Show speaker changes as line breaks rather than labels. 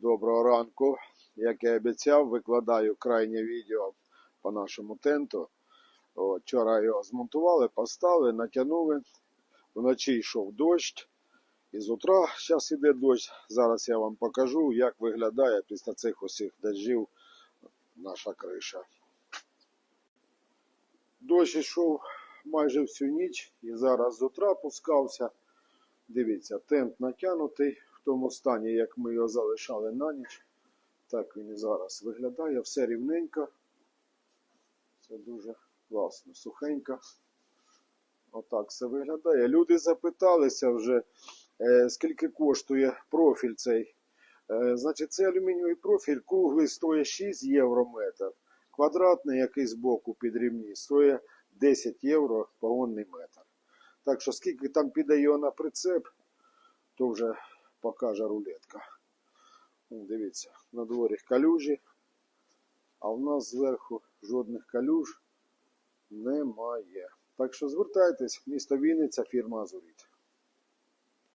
Доброго ранку. Як я обіцяв, викладаю крайнє відео по нашому тенту. От, вчора його змонтували, поставили, натягнули. Вночі йшов дощ. І з утра зараз іде дощ. Зараз я вам покажу, як виглядає після цих усіх дощів наша криша. Дощ йшов майже всю ніч і зараз з утра пускався. Дивіться, тент натягнутий тому стані, як ми його залишали на ніч. Так він і зараз виглядає, все рівненько. Це дуже класно, сухенько. Отак все виглядає. Люди запиталися вже, е, скільки коштує профіль цей. Е, значить, це алюмінієвий профіль круглий стоїть 6 євро метр. Квадратний, який збоку під рівні, стоїть 10 євро погонний метр. Так що скільки там піде його на прицеп, то вже покаже рулетка. Дивіться, на дворі калюжі, а в нас зверху жодних калюж немає. Так що звертайтесь, місто Вінниця, фірма Азуріт.